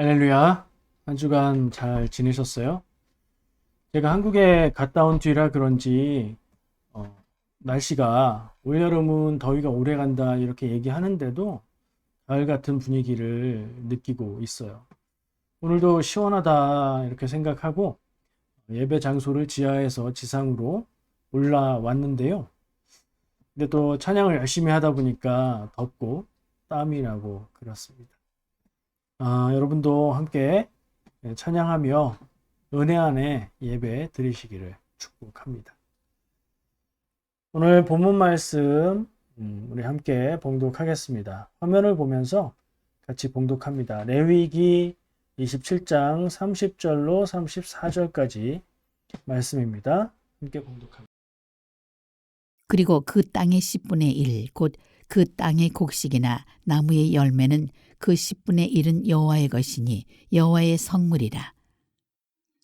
할렐루야. 한 주간 잘 지내셨어요? 제가 한국에 갔다 온 뒤라 그런지 어, 날씨가 올여름은 더위가 오래 간다 이렇게 얘기하는데도 가을 같은 분위기를 느끼고 있어요. 오늘도 시원하다 이렇게 생각하고 예배 장소를 지하에서 지상으로 올라왔는데요. 근데 또 찬양을 열심히 하다 보니까 덥고 땀이 나고 그렇습니다. 아, 여러분도 함께 찬양하며 은혜 안에 예배 드리시기를 축복합니다. 오늘 본문 말씀 음, 우리 함께 봉독하겠습니다. 화면을 보면서 같이 봉독합니다. 레위기 27장 30절로 34절까지 말씀입니다. 함께 봉독합니다. 그리고 그 땅의 10분의 1, 곧 그 땅의 곡식이나 나무의 열매는 그 10분의 1은 여호와의 것이니 여호와의 성물이라.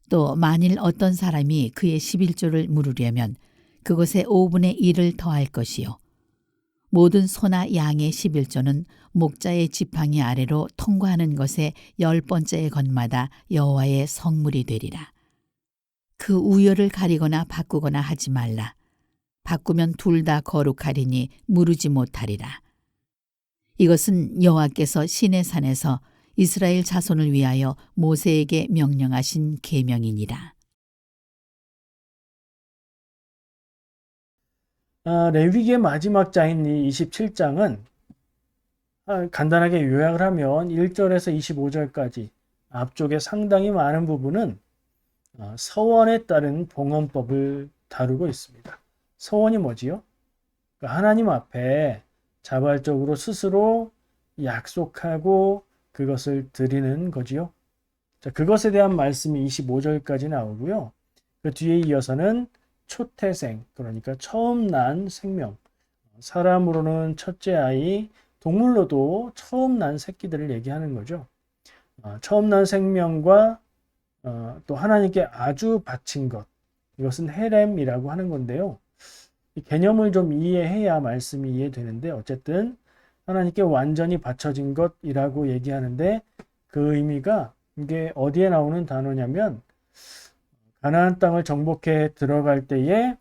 또 만일 어떤 사람이 그의 11조를 물으려면 그것에 5분의 1을 더할 것이요. 모든 소나 양의 11조는 목자의 지팡이 아래로 통과하는 것의 열 번째 것마다 여호와의 성물이 되리라. 그 우열을 가리거나 바꾸거나 하지 말라. 바꾸면 둘 다 거룩하리니 무르지 못하리라. 이것은 여호와께서 시내 산에서 이스라엘 자손을 위하여 모세에게 명령하신 계명이니라. 아, 레위기의 마지막 장인 이 27장은 아, 간단하게 요약을 하면 1절에서 25절까지 앞쪽에 상당히 많은 부분은 어, 서원에 따른 봉헌법을 다루고 있습니다. 서원이 뭐지요? 그러니까 하나님 앞에 자발적으로 스스로 약속하고 그것을 드리는 거지요. 자, 그것에 대한 말씀이 25절까지 나오고요. 그 뒤에 이어서는 초태생, 그러니까 처음 난 생명, 사람으로는 첫째 아이, 동물로도 처음 난 새끼들을 얘기하는 거죠. 어, 처음 난 생명과 어, 또 하나님께 아주 바친 것, 이것은 헤렘이라고 하는 건데요. 이 개념을 좀 이해해야 말씀이 이해되는데 어쨌든 하나님께 완전히 바쳐진 것이라고 얘기하는데 그 의미가 이게 어디에 나오는 단어냐면 가나안 땅을 정복해 들어갈 때에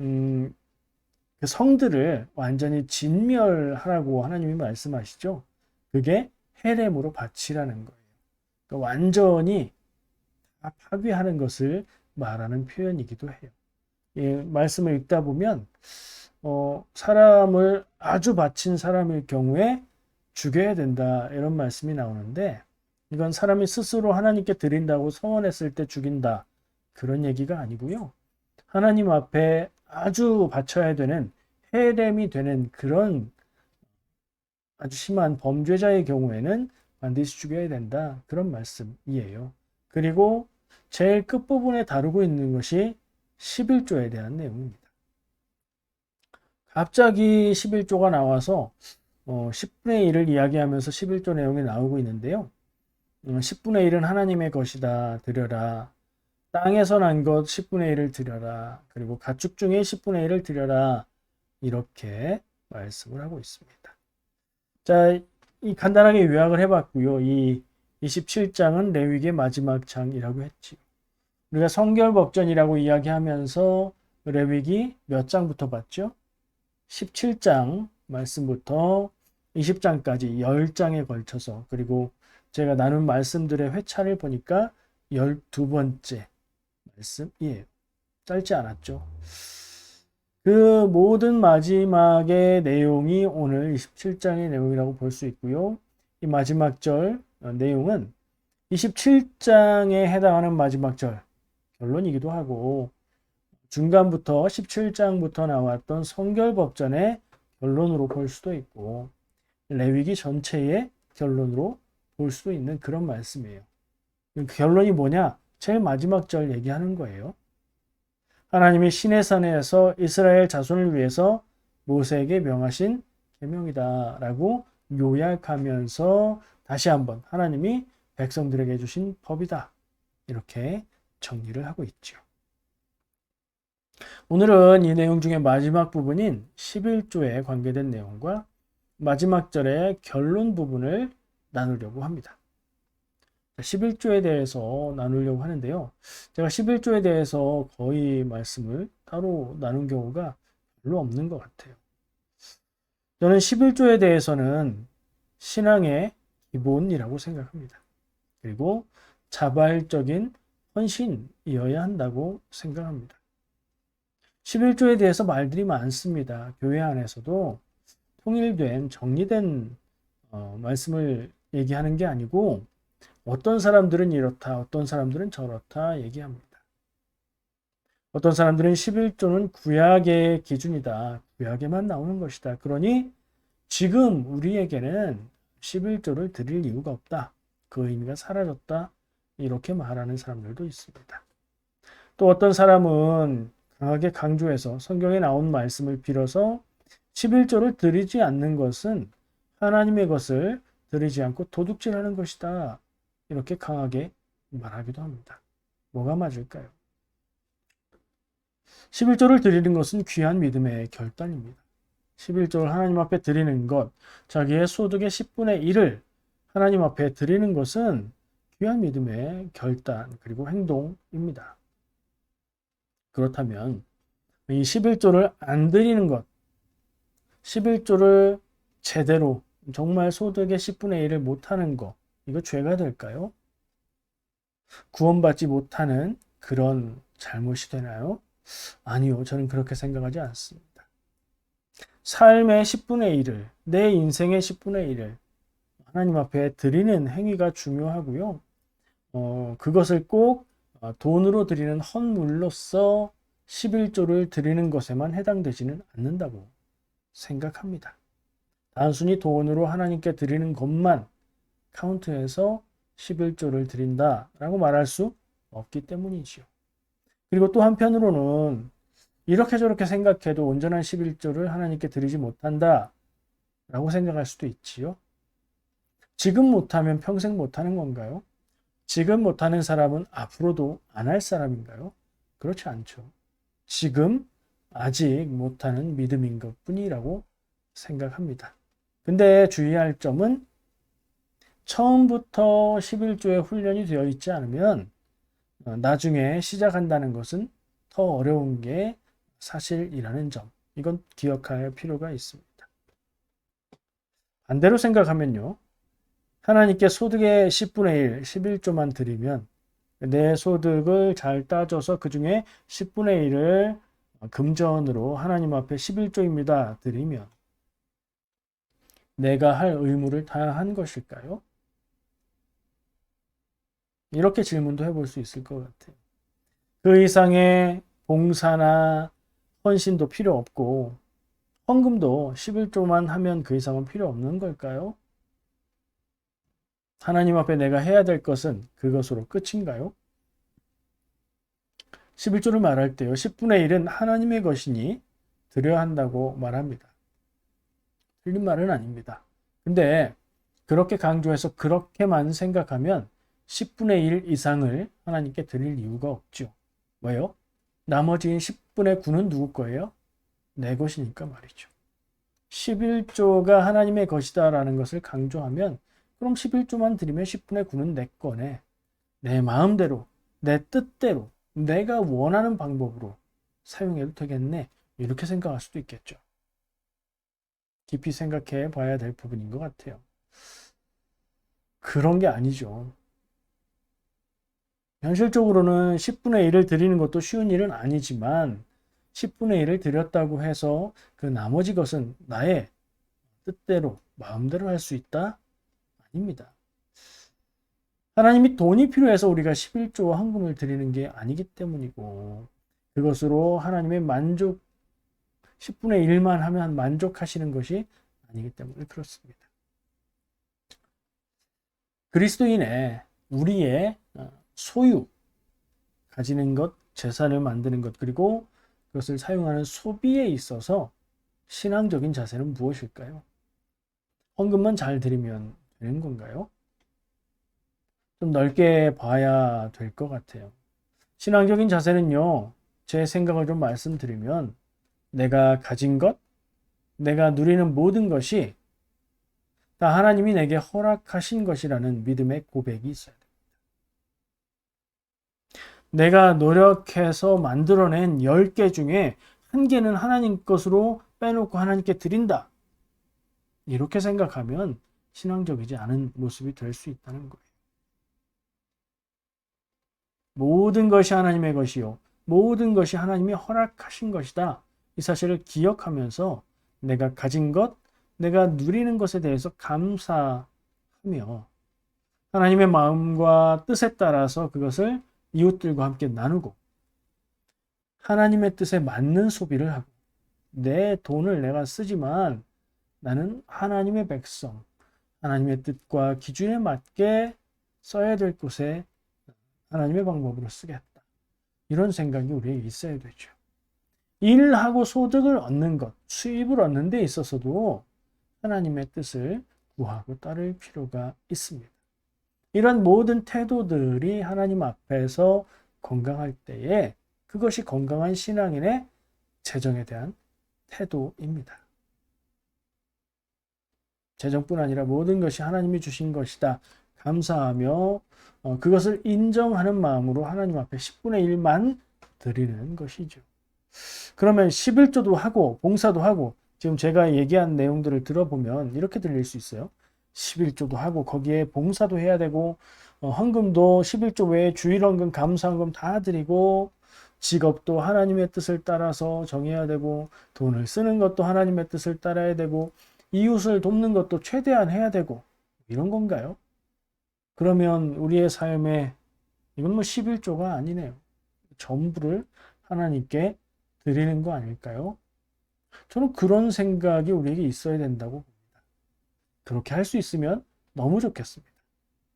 음, 그 성들을 완전히 진멸하라고 하나님이 말씀하시죠. 그게 헤렘으로 바치라는 거예요. 그러니까 완전히 다 파괴하는 것을 말하는 표현이기도 해요. 예, 말씀을 읽다 보면 어, 사람을 아주 바친 사람일 경우에 죽여야 된다 이런 말씀이 나오는데 이건 사람이 스스로 하나님께 드린다고 서원했을 때 죽인다 그런 얘기가 아니고요. 하나님 앞에 아주 바쳐야 되는 해렘이 되는 그런 아주 심한 범죄자의 경우에는 반드시 죽여야 된다 그런 말씀이에요. 그리고 제일 끝부분에 다루고 있는 것이 11조에 대한 내용입니다. 갑자기 11조가 나와서 어, 10분의 1을 이야기하면서 11조 내용이 나오고 있는데요. 음, 10분의 1은 하나님의 것이다. 드려라. 땅에서 난 것 10분의 1을 드려라. 그리고 가축 중에 10분의 1을 드려라. 이렇게 말씀을 하고 있습니다. 자, 이 간단하게 요약을 해봤고요. 이 27장은 레위기의 마지막 장이라고 했지. 우리가 성결법전이라고 이야기하면서 레위기 몇 장부터 봤죠? 17장 말씀부터 20장까지 10장에 걸쳐서 그리고 제가 나눈 말씀들의 회차를 보니까 12번째 말씀이에요. 짧지 않았죠. 그 모든 마지막의 내용이 오늘 27장의 내용이라고 볼 수 있고요. 이 마지막 절 어, 내용은 27장에 해당하는 마지막 절 결론이기도 하고 중간부터 17장부터 나왔던 성결법전의 결론으로 볼 수도 있고 레위기 전체의 결론으로 볼 수도 있는 그런 말씀이에요. 그 결론이 뭐냐? 제일 마지막 절 얘기하는 거예요. 하나님이 시내산에서 이스라엘 자손을 위해서 모세에게 명하신 계명이다라고 요약하면서 다시 한번 하나님이 백성들에게 주신 법이다. 이렇게 정리를 하고 있죠. 오늘은 이 내용 중에 마지막 부분인 11조에 관계된 내용과 마지막 절의 결론 부분을 나누려고 합니다. 11조에 대해서 나누려고 하는데요. 제가 11조에 대해서 거의 말씀을 따로 나눈 경우가 별로 없는 것 같아요. 저는 11조에 대해서는 신앙의 기본이라고 생각합니다. 그리고 자발적인 헌신이어야 한다고 생각합니다. 11조에 대해서 말들이 많습니다. 교회 안에서도 통일된, 정리된 어, 말씀을 얘기하는 게 아니고 어떤 사람들은 이렇다, 어떤 사람들은 저렇다 얘기합니다. 어떤 사람들은 11조는 구약의 기준이다. 구약에만 나오는 것이다. 그러니 지금 우리에게는 11조를 드릴 이유가 없다. 그 의미가 사라졌다. 이렇게 말하는 사람들도 있습니다. 또 어떤 사람은 강하게 강조해서 성경에 나온 말씀을 빌어서 11조를 드리지 않는 것은 하나님의 것을 드리지 않고 도둑질하는 것이다. 이렇게 강하게 말하기도 합니다. 뭐가 맞을까요? 11조를 드리는 것은 귀한 믿음의 결단입니다. 11조를 하나님 앞에 드리는 것, 자기의 소득의 10분의 1을 하나님 앞에 드리는 것은 귀한 믿음의 결단 그리고 행동입니다. 그렇다면 이 11조를 안 드리는 것, 11조를 제대로 정말 소득의 10분의 1을 못하는 것, 이거 죄가 될까요? 구원받지 못하는 그런 잘못이 되나요? 아니요, 저는 그렇게 생각하지 않습니다. 삶의 10분의 1을, 내 인생의 10분의 1을 하나님 앞에 드리는 행위가 중요하고요. 어, 그것을 꼭 어, 돈으로 드리는 헌물로서 11조를 드리는 것에만 해당되지는 않는다고 생각합니다. 단순히 돈으로 하나님께 드리는 것만 카운트해서 11조를 드린다라고 말할 수 없기 때문이지요. 그리고 또 한편으로는 이렇게 저렇게 생각해도 온전한 11조를 하나님께 드리지 못한다 라고 생각할 수도 있지요. 지금 못하면 평생 못하는 건가요? 지금 못하는 사람은 앞으로도 안 할 사람인가요? 그렇지 않죠. 지금 아직 못하는 믿음인 것 뿐이라고 생각합니다. 근데 주의할 점은 처음부터 11조에 훈련이 되어 있지 않으면 어, 나중에 시작한다는 것은 더 어려운 게 사실이라는 점. 이건 기억할 필요가 있습니다. 반대로 생각하면요. 하나님께 소득의 10분의 1, 11조만 드리면 내 소득을 잘 따져서 그 중에 10분의 1을 금전으로 하나님 앞에 11조입니다. 드리면 내가 할 의무를 다 한 것일까요? 이렇게 질문도 해볼 수 있을 것 같아요. 그 이상의 봉사나 헌신도 필요 없고 헌금도 11조만 하면 그 이상은 필요 없는 걸까요? 하나님 앞에 내가 해야 될 것은 그것으로 끝인가요? 11조를 말할 때요. 10분의 1은 하나님의 것이니 드려야 한다고 말합니다. 틀린 말은 아닙니다. 근데 그렇게 강조해서 그렇게만 생각하면 10분의 1 이상을 하나님께 드릴 이유가 없죠. 왜요? 나머지 10분의 9는 누구 거예요? 내 것이니까 말이죠. 11조가 하나님의 것이다라는 것을 강조하면 그럼 11조만 드리면 10분의 9는 내 거네. 내 마음대로, 내 뜻대로, 내가 원하는 방법으로 사용해도 되겠네. 이렇게 생각할 수도 있겠죠. 깊이 생각해 봐야 될 부분인 것 같아요. 그런 게 아니죠. 현실적으로는 10분의 1을 드리는 것도 쉬운 일은 아니지만 10분의 1을 드렸다고 해서 그 나머지 것은 나의 뜻대로 마음대로 할 수 있다? 아닙니다. 하나님이 돈이 필요해서 우리가 11조와 헌금을 드리는 게 아니기 때문이고 그것으로 하나님의 만족 10분의 1만 하면 만족하시는 것이 아니기 때문에 그렇습니다. 그리스도인의 우리의 소유, 가지는 것, 재산을 만드는 것, 그리고 그것을 사용하는 소비에 있어서 신앙적인 자세는 무엇일까요? 헌금만 잘 드리면 되는 건가요? 좀 넓게 봐야 될 것 같아요. 신앙적인 자세는요, 제 생각을 좀 말씀드리면, 내가 가진 것, 내가 누리는 모든 것이 다 하나님이 내게 허락하신 것이라는 믿음의 고백이 있어야 됩니다. 내가 노력해서 만들어낸 10개 중에 한 개는 하나님 것으로 빼놓고 하나님께 드린다. 이렇게 생각하면 신앙적이지 않은 모습이 될 수 있다는 거예요. 모든 것이 하나님의 것이요. 모든 것이 하나님이 허락하신 것이다. 이 사실을 기억하면서 내가 가진 것, 내가 누리는 것에 대해서 감사하며 하나님의 마음과 뜻에 따라서 그것을 이웃들과 함께 나누고 하나님의 뜻에 맞는 소비를 하고 내 돈을 내가 쓰지만 나는 하나님의 백성, 하나님의 뜻과 기준에 맞게 써야 될 곳에 하나님의 방법으로 쓰겠다. 이런 생각이 우리에게 있어야 되죠. 일하고 소득을 얻는 것, 수입을 얻는 데 있어서도 하나님의 뜻을 구하고 따를 필요가 있습니다. 이런 모든 태도들이 하나님 앞에서 건강할 때에 그것이 건강한 신앙인의 재정에 대한 태도입니다. 재정뿐 아니라 모든 것이 하나님이 주신 것이다. 감사하며 어, 그것을 인정하는 마음으로 하나님 앞에 10분의 1만 드리는 것이죠. 그러면 11조도 하고 봉사도 하고 지금 제가 얘기한 내용들을 들어보면 이렇게 들릴 수 있어요. 11조도 하고 거기에 봉사도 해야 되고 어, 헌금도 11조 외에 주일헌금, 감사헌금 다 드리고 직업도 하나님의 뜻을 따라서 정해야 되고 돈을 쓰는 것도 하나님의 뜻을 따라야 되고 이웃을 돕는 것도 최대한 해야 되고 이런 건가요? 그러면 우리의 삶에 이건 뭐 11조가 아니네요. 전부를 하나님께 드리는 거 아닐까요? 저는 그런 생각이 우리에게 있어야 된다고 봅니다. 그렇게 할 수 있으면 너무 좋겠습니다.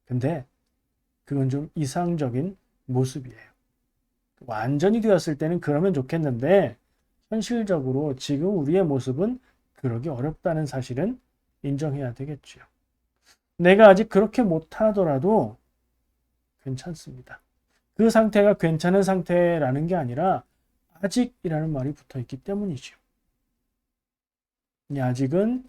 근데 그건 좀 이상적인 모습이에요. 완전히 되었을 때는 그러면 좋겠는데 현실적으로 지금 우리의 모습은 그러기 어렵다는 사실은 인정해야 되겠죠. 내가 아직 그렇게 못하더라도 괜찮습니다. 그 상태가 괜찮은 상태라는 게 아니라 아직이라는 말이 붙어 있기 때문이죠. 이 아직은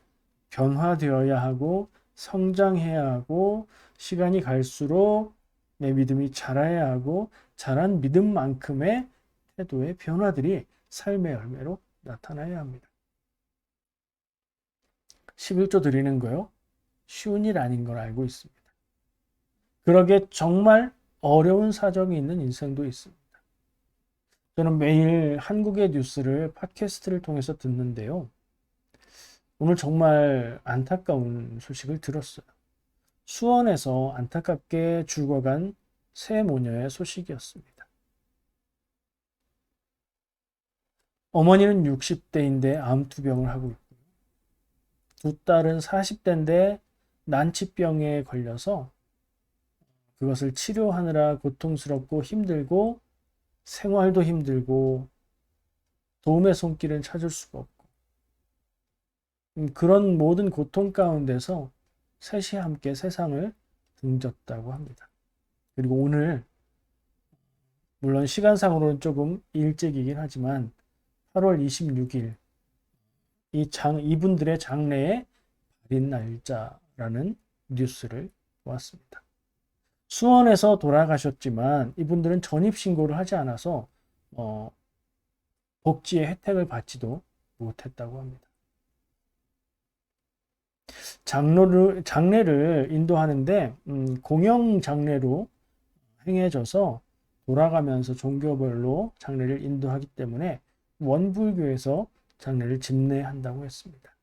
변화되어야 하고 성장해야 하고 시간이 갈수록 내 믿음이 자라야 하고 자란 믿음만큼의 태도의 변화들이 삶의 열매로 나타나야 합니다. 11조 드리는 거요. 쉬운 일 아닌 걸 알고 있습니다. 그러게 정말 어려운 사정이 있는 인생도 있습니다. 저는 매일 한국의 뉴스를 팟캐스트를 통해서 듣는데요. 오늘 정말 안타까운 소식을 들었어요. 수원에서 안타깝게 죽어간 새 모녀의 소식이었습니다. 어머니는 60대인데 암투병을 하고 있고 두 딸은 40대인데 난치병에 걸려서 그것을 치료하느라 고통스럽고 힘들고 생활도 힘들고 도움의 손길은 찾을 수가 없고 음, 그런 모든 고통 가운데서 셋이 함께 세상을 등졌다고 합니다. 그리고 오늘 물론 시간상으로는 조금 일찍이긴 하지만 8월 26일 이 장, 이분들의 장래의 발인 날짜라는 뉴스를 보았습니다. 수원에서 돌아가셨지만 이분들은 전입신고를 하지 않아서 어, 복지의 혜택을 받지도 못했다고 합니다. 장로를, 장례를 인도하는데 음, 공영 장례로 행해져서 돌아가면서 종교별로 장례를 인도하기 때문에 원불교에서 장례를 집례한다고 했습니다.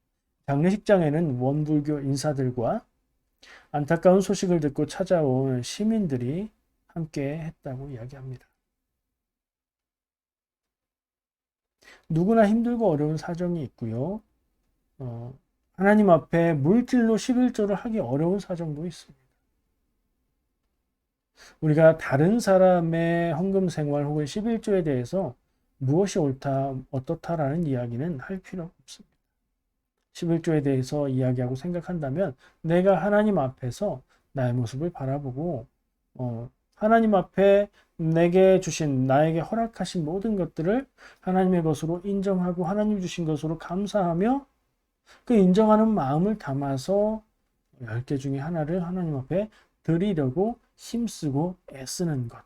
장례식장에는 원불교 인사들과 안타까운 소식을 듣고 찾아온 시민들이 함께 했다고 이야기합니다. 누구나 힘들고 어려운 사정이 있고요. 어, 하나님 앞에 물질로 11조를 하기 어려운 사정도 있습니다. 우리가 다른 사람의 헌금 생활 혹은 11조에 대해서 무엇이 옳다, 어떻다라는 이야기는 할 필요 없습니다. 11조에 대해서 이야기하고 생각한다면 내가 하나님 앞에서 나의 모습을 바라보고 어, 하나님 앞에 내게 주신 나에게 허락하신 모든 것들을 하나님의 것으로 인정하고 하나님 주신 것으로 감사하며 그 인정하는 마음을 담아서 10개 중에 하나를 하나님 앞에 드리려고 힘쓰고 애쓰는 것.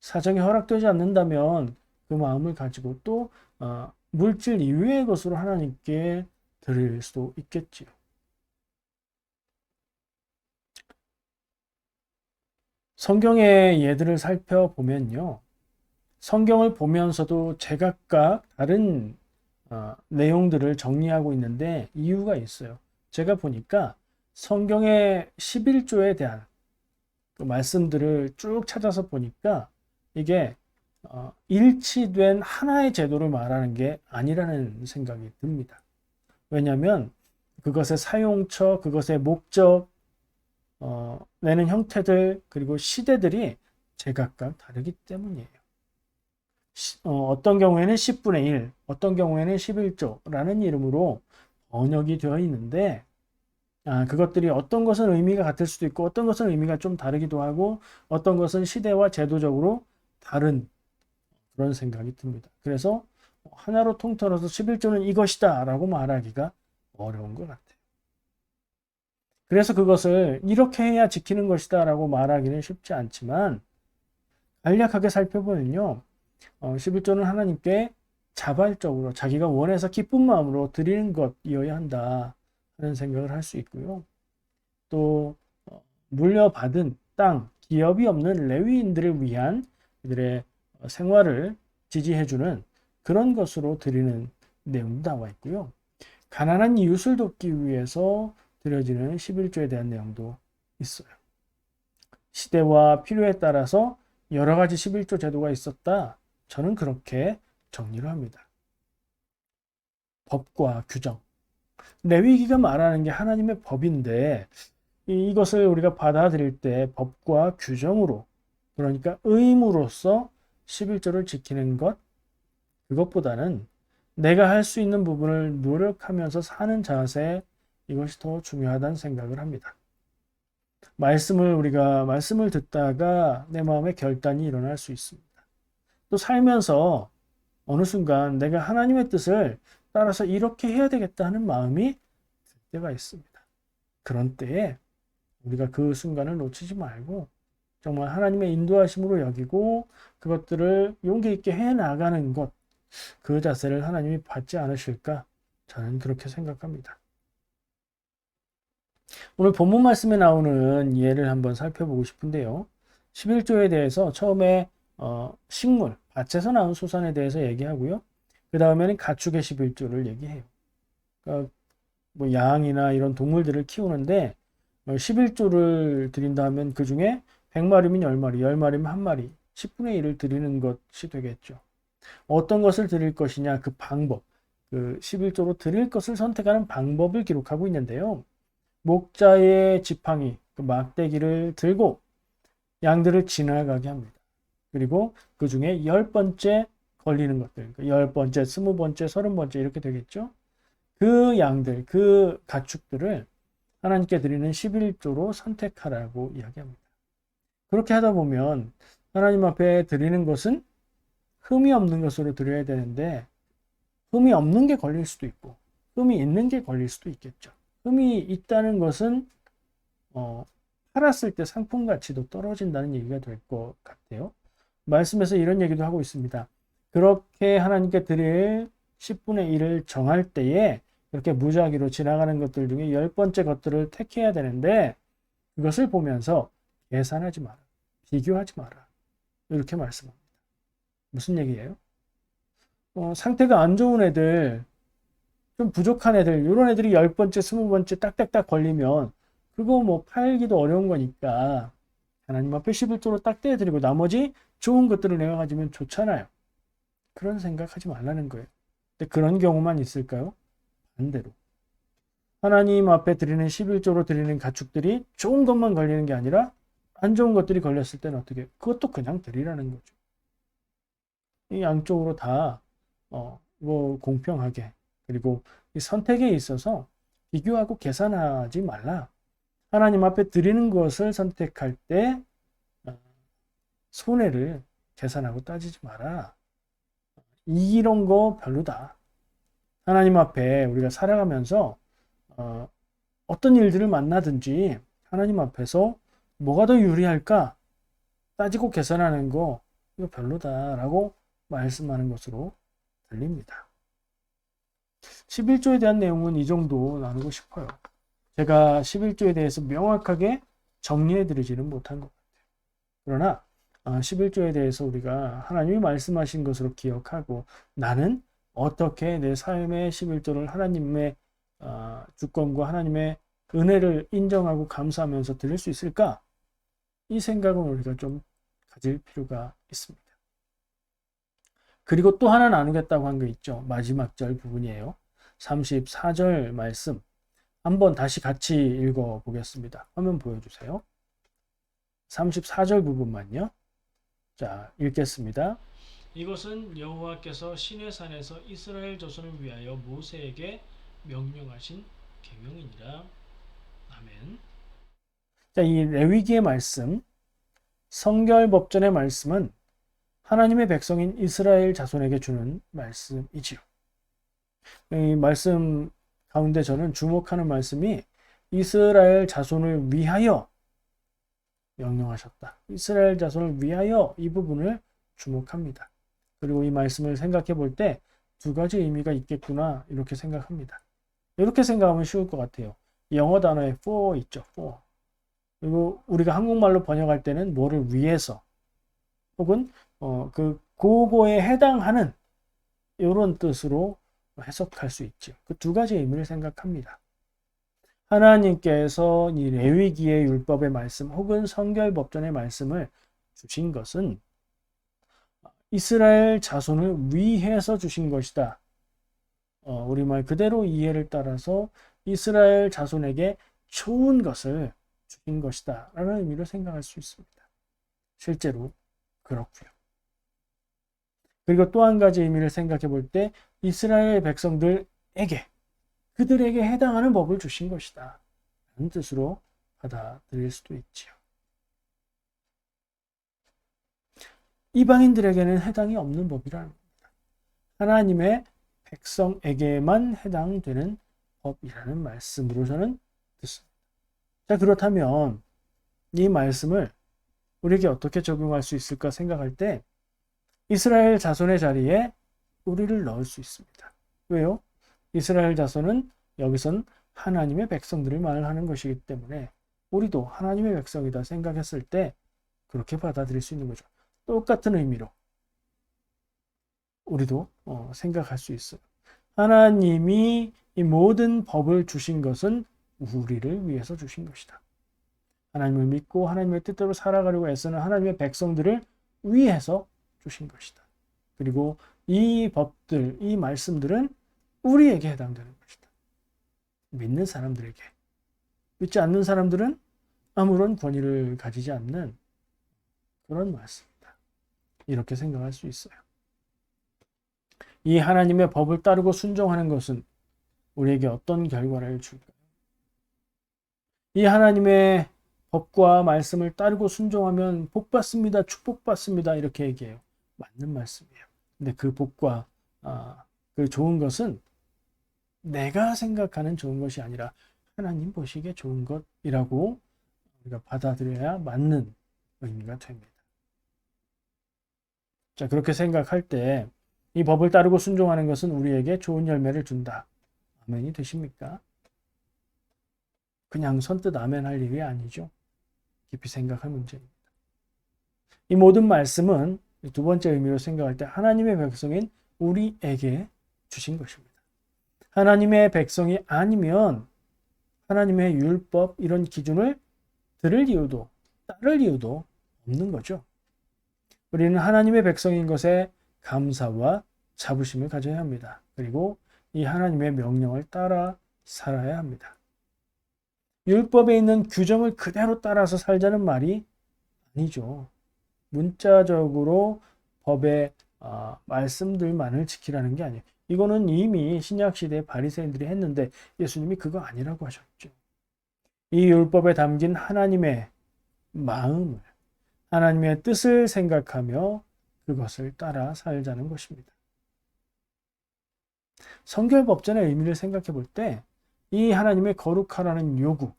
사정이 허락되지 않는다면 그 마음을 가지고 또 어, 물질 이외의 것으로 하나님께 드릴 수도 있겠지요. 성경의 예들을 살펴보면요. 성경을 보면서도 제각각 다른 어, 내용들을 정리하고 있는데 이유가 있어요. 제가 보니까 성경의 11조에 대한 그 말씀들을 쭉 찾아서 보니까 이게 어, 일치된 하나의 제도를 말하는 게 아니라는 생각이 듭니다. 왜냐하면 그것의 사용처, 그것의 목적, 어, 내는 형태들, 그리고 시대들이 제각각 다르기 때문이에요. 시- 어, 떤 경우에는 10분의 1, 어떤 경우에는 11조라는 이름으로 번역이 되어 있는데, 아, 그것들이 어떤 것은 의미가 같을 수도 있고, 어떤 것은 의미가 좀 다르기도 하고, 어떤 것은 시대와 제도적으로 다른 그런 생각이 듭니다. 그래서 하나로 통틀어서 11조는 이것이다 라고 말하기가 어려운 것 같아요. 그래서 그것을 이렇게 해야 지키는 것이다 라고 말하기는 쉽지 않지만 간략하게 살펴보면요. 어, 11조는 하나님께 자발적으로 자기가 원해서 기쁜 마음으로 드리는 것이어야 한다 하는 생각을 할 수 있고요. 또 어, 물려받은 땅, 기업이 없는 레위인들을 위한 그들의 어, 생활을 지지해주는 그런 것으로 드리는 내용도 나와 있고요. 가난한 이웃을 돕기 위해서 드려지는 11조에 대한 내용도 있어요. 시대와 필요에 따라서 여러 가지 11조 제도가 있었다. 저는 그렇게 정리를 합니다. 법과 규정. 레위기가 말하는 게 하나님의 법인데 이- 이것을 우리가 받아들일 때 법과 규정으로 그러니까 의무로서 11조를 지키는 것 그것보다는 내가 할 수 있는 부분을 노력하면서 사는 자세 이것이 더 중요하다는 생각을 합니다. 말씀을 우리가 말씀을 듣다가 내 마음에 결단이 일어날 수 있습니다. 또 살면서 어느 순간 내가 하나님의 뜻을 따라서 이렇게 해야 되겠다 하는 마음이 들 때가 있습니다. 그런 때에 우리가 그 순간을 놓치지 말고 정말 하나님의 인도하심으로 여기고 그것들을 용기 있게 해 나가는 것, 그 자세를 하나님이 받지 않으실까? 저는 그렇게 생각합니다. 오늘 본문 말씀에 나오는 예를 한번 살펴보고 싶은데요. 11조에 대해서 처음에 어, 식물, 밭에서 나온 소산에 대해서 얘기하고요. 그 다음에는 가축의 11조를 얘기해요. 그러니까 뭐 양이나 이런 동물들을 키우는데 11조를 드린다 하면 그 중에 100마리면 10마리, 10마리면 1마리, 10분의 1을 드리는 것이 되겠죠. 어떤 것을 드릴 것이냐, 그 방법, 그 11조로 드릴 것을 선택하는 방법을 기록하고 있는데요. 목자의 지팡이, 그 막대기를 들고 양들을 지나가게 합니다. 그리고 그 중에 열 번째 걸리는 것들, 그열 번째, 스무 번째, 서른 번째 이렇게 되겠죠. 그 양들, 그 가축들을 하나님께 드리는 11조로 선택하라고 이야기합니다. 그렇게 하다 보면 하나님 앞에 드리는 것은 흠이 없는 것으로 드려야 되는데 흠이 없는 게 걸릴 수도 있고 흠이 있는 게 걸릴 수도 있겠죠. 흠이 있다는 것은 어, 팔았을 때 상품 가치도 떨어진다는 얘기가 될 것 같아요. 말씀에서 이런 얘기도 하고 있습니다. 그렇게 하나님께 드릴 10분의 1을 정할 때에 그렇게 무작위로 지나가는 것들 중에 열 번째 것들을 택해야 되는데 그것을 보면서 계산하지 마라. 비교하지 마라. 이렇게 말씀합니다. 무슨 얘기예요? 어, 상태가 안 좋은 애들, 좀 부족한 애들, 이런 애들이 열 번째, 스무 번째 딱딱딱 걸리면 그거 뭐 팔기도 어려운 거니까 하나님 앞에 11조로 딱 떼어드리고 나머지 좋은 것들을 내가 가지면 좋잖아요. 그런 생각하지 말라는 거예요. 근데 그런 경우만 있을까요? 반대로. 하나님 앞에 드리는 11조로 드리는 가축들이 좋은 것만 걸리는 게 아니라 안 좋은 것들이 걸렸을 때는 어떻게? 그것도 그냥 드리라는 거죠. 이 양쪽으로 다, 어, 뭐, 공평하게. 그리고 이 선택에 있어서 비교하고 계산하지 말라. 하나님 앞에 드리는 것을 선택할 때, 어, 손해를 계산하고 따지지 마라. 이런 거 별로다. 하나님 앞에 우리가 살아가면서, 어, 어떤 일들을 만나든지 하나님 앞에서 뭐가 더 유리할까 따지고 계산하는 거 이거 별로다라고 말씀하는 것으로 들립니다. 11조에 대한 내용은 이 정도 나누고 싶어요. 제가 11조에 대해서 명확하게 정리해 드리지는 못한 것 같아요. 그러나 11조에 대해서 우리가 하나님이 말씀하신 것으로 기억하고 나는 어떻게 내 삶의 11조를 하나님의 아, 주권과 하나님의 은혜를 인정하고 감사하면서 드릴 수 있을까? 이 생각은 우리가 좀 가질 필요가 있습니다. 그리고 또 하나 나누겠다고 한게 있죠. 마지막 절 부분이에요. 34절 말씀. 한번 다시 같이 읽어 보겠습니다. 화면 보여주세요. 34절 부분만요. 자, 읽겠습니다. 이것은 여호와께서 시내산에서 이스라엘 조선을 위하여 모세에게 명령하신 계명이니라. 아멘. 자, 이 레위기의 말씀, 성결 법전의 말씀은 하나님의 백성인 이스라엘 자손에게 주는 말씀이지요. 이 말씀 가운데 저는 주목하는 말씀이 이스라엘 자손을 위하여 명령하셨다. 이스라엘 자손을 위하여 이 부분을 주목합니다. 그리고 이 말씀을 생각해 볼 때 두 가지 의미가 있겠구나 이렇게 생각합니다. 이렇게 생각하면 쉬울 것 같아요. 영어 단어에 for 있죠. for. 그리고 우리가 한국말로 번역할 때는 뭐를 위해서 혹은 어, 그 고거에 해당하는 이런 뜻으로 해석할 수 있죠. 그 두 가지 의미를 생각합니다. 하나님께서 이 레위기의 율법의 말씀 혹은 성결 법전의 말씀을 주신 것은 이스라엘 자손을 위해서 주신 것이다. 어, 우리말 그대로 이해를 따라서 이스라엘 자손에게 좋은 것을 주신 것이다. 라는 의미로 생각할 수 있습니다. 실제로 그렇고요. 그리고 또 한 가지 의미를 생각해 볼 때 이스라엘 백성들에게 그들에게 해당하는 법을 주신 것이다. 라는 뜻으로 받아들일 수도 있지요. 이방인들에게는 해당이 없는 법이라는 겁니다. 하나님의 백성에게만 해당되는 법이라는 말씀으로 저는 듣습니다. 자, 그렇다면 이 말씀을 우리에게 어떻게 적용할 수 있을까 생각할 때 이스라엘 자손의 자리에 우리를 넣을 수 있습니다. 왜요? 이스라엘 자손은 여기선 하나님의 백성들을 말하는 것이기 때문에 우리도 하나님의 백성이다 생각했을 때 그렇게 받아들일 수 있는 거죠. 똑같은 의미로 우리도 어, 생각할 수 있어요. 하나님이 이 모든 법을 주신 것은 우리를 위해서 주신 것이다. 하나님을 믿고 하나님의 뜻대로 살아가려고 애쓰는 하나님의 백성들을 위해서 주신 것이다. 그리고 이 법들, 이 말씀들은 우리에게 해당되는 것이다. 믿는 사람들에게. 믿지 않는 사람들은 아무런 권위를 가지지 않는 그런 말씀이다. 이렇게 생각할 수 있어요. 이 하나님의 법을 따르고 순종하는 것은 우리에게 어떤 결과를 줄까요? 이 하나님의 법과 말씀을 따르고 순종하면 복 받습니다. 축복 받습니다. 이렇게 얘기해요. 맞는 말씀이에요. 근데 그 복과 아, 그 좋은 것은 내가 생각하는 좋은 것이 아니라 하나님 보시기에 좋은 것이라고 우리가 받아들여야 맞는 의미가 됩니다. 자, 그렇게 생각할 때 이 법을 따르고 순종하는 것은 우리에게 좋은 열매를 준다. 아멘이 되십니까? 그냥 선뜻 아멘 할 일이 아니죠. 깊이 생각할 문제입니다. 이 모든 말씀은 두 번째 의미로 생각할 때 하나님의 백성인 우리에게 주신 것입니다. 하나님의 백성이 아니면 하나님의 율법 이런 기준을 들을 이유도 따를 이유도 없는 거죠. 우리는 하나님의 백성인 것에 감사와 자부심을 가져야 합니다. 그리고 이 하나님의 명령을 따라 살아야 합니다. 율법에 있는 규정을 그대로 따라서 살자는 말이 아니죠. 문자적으로 법의 어, 말씀들만을 지키라는 게 아니에요. 이거는 이미 신약 시대 바리새인들이 했는데 예수님이 그거 아니라고 하셨죠. 이 율법에 담긴 하나님의 마음을 하나님의 뜻을 생각하며 그것을 따라 살자는 것입니다. 성결법전의 의미를 생각해 볼 때 이 하나님의 거룩하라는 요구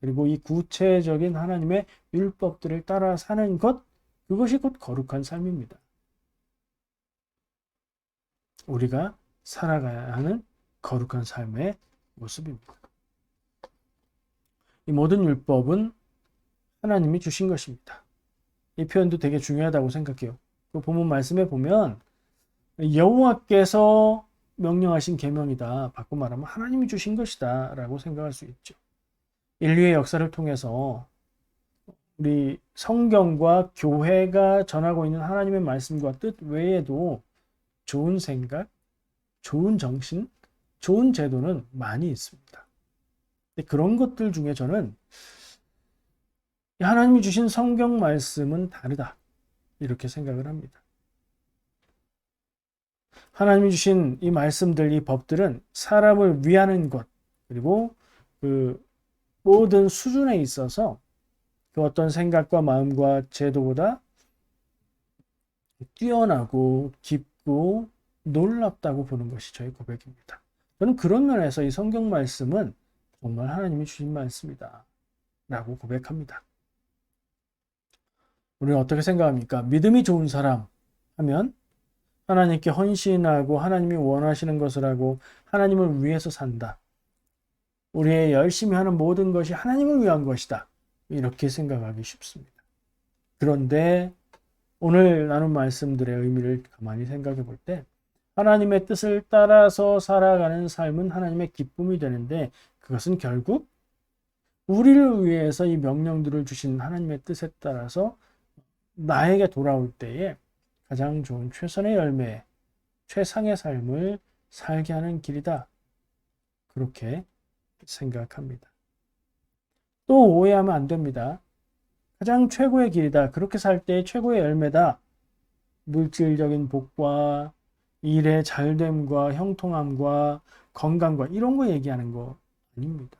그리고 이 구체적인 하나님의 율법들을 따라 사는 것 그것이 곧 거룩한 삶입니다. 우리가 살아가야 하는 거룩한 삶의 모습입니다. 이 모든 율법은 하나님이 주신 것입니다. 이 표현도 되게 중요하다고 생각해요. 그 본문 말씀에 보면 여호와께서 명령하신 계명이다. 바꿔 말하면 하나님이 주신 것이다라고 생각할 수 있죠. 인류의 역사를 통해서 우리 성경과 교회가 전하고 있는 하나님의 말씀과 뜻 외에도 좋은 생각, 좋은 정신, 좋은 제도는 많이 있습니다. 그런 것들 중에 저는 이 하나님이 주신 성경 말씀은 다르다. 이렇게 생각을 합니다. 하나님이 주신 이 말씀들, 이 법들은 사람을 위하는 것, 그리고 그 모든 수준에 있어서 그 어떤 생각과 마음과 제도보다 뛰어나고 깊고 놀랍다고 보는 것이 저의 고백입니다. 저는 그런 면에서 이 성경 말씀은 정말 하나님이 주신 말씀이다. 라고 고백합니다. 우리는 어떻게 생각합니까? 믿음이 좋은 사람 하면 하나님께 헌신하고 하나님이 원하시는 것을 하고 하나님을 위해서 산다. 우리의 열심히 하는 모든 것이 하나님을 위한 것이다. 이렇게 생각하기 쉽습니다. 그런데 오늘 나눈 말씀들의 의미를 가만히 생각해 볼 때 하나님의 뜻을 따라서 살아가는 삶은 하나님의 기쁨이 되는데 그것은 결국 우리를 위해서 이 명령들을 주신 하나님의 뜻에 따라서 나에게 돌아올 때에 가장 좋은 최선의 열매, 최상의 삶을 살게 하는 길이다. 그렇게 생각합니다. 또 오해하면 안 됩니다. 가장 최고의 길이다. 그렇게 살 때 최고의 열매다. 물질적인 복과 일의 잘됨과 형통함과 건강과 이런 거 얘기하는 거 아닙니다.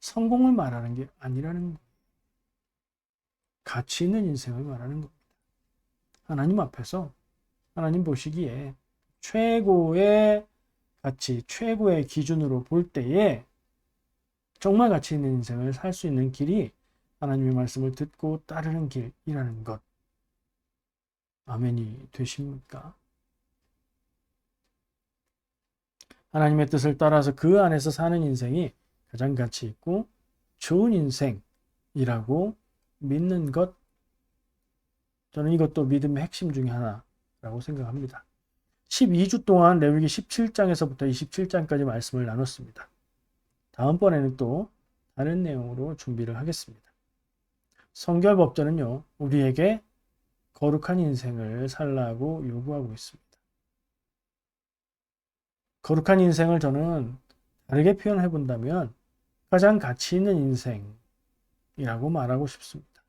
성공을 말하는 게 아니라는 거예요. 가치 있는 인생을 말하는 겁니다. 하나님 앞에서 하나님 보시기에 최고의 가치, 최고의 기준으로 볼 때에 정말 가치 있는 인생을 살 수 있는 길이 하나님의 말씀을 듣고 따르는 길이라는 것. 아멘이 되십니까? 하나님의 뜻을 따라서 그 안에서 사는 인생이 가장 가치 있고 좋은 인생이라고 믿는 것. 저는 이것도 믿음의 핵심 중에 하나라고 생각합니다. 12주 동안 레위기 17장에서부터 27장까지 말씀을 나눴습니다. 다음번에는 또 다른 내용으로 준비를 하겠습니다. 성결법전은요, 우리에게 거룩한 인생을 살라고 요구하고 있습니다. 거룩한 인생을 저는 다르게 표현해 본다면 가장 가치 있는 인생이라고 말하고 싶습니다.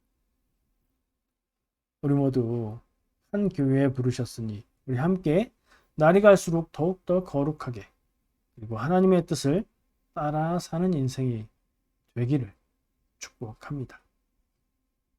우리 모두 한 교회에 부르셨으니 우리 함께 날이 갈수록 더욱더 거룩하게 그리고 하나님의 뜻을 따라 사는 인생이 되기를 축복합니다.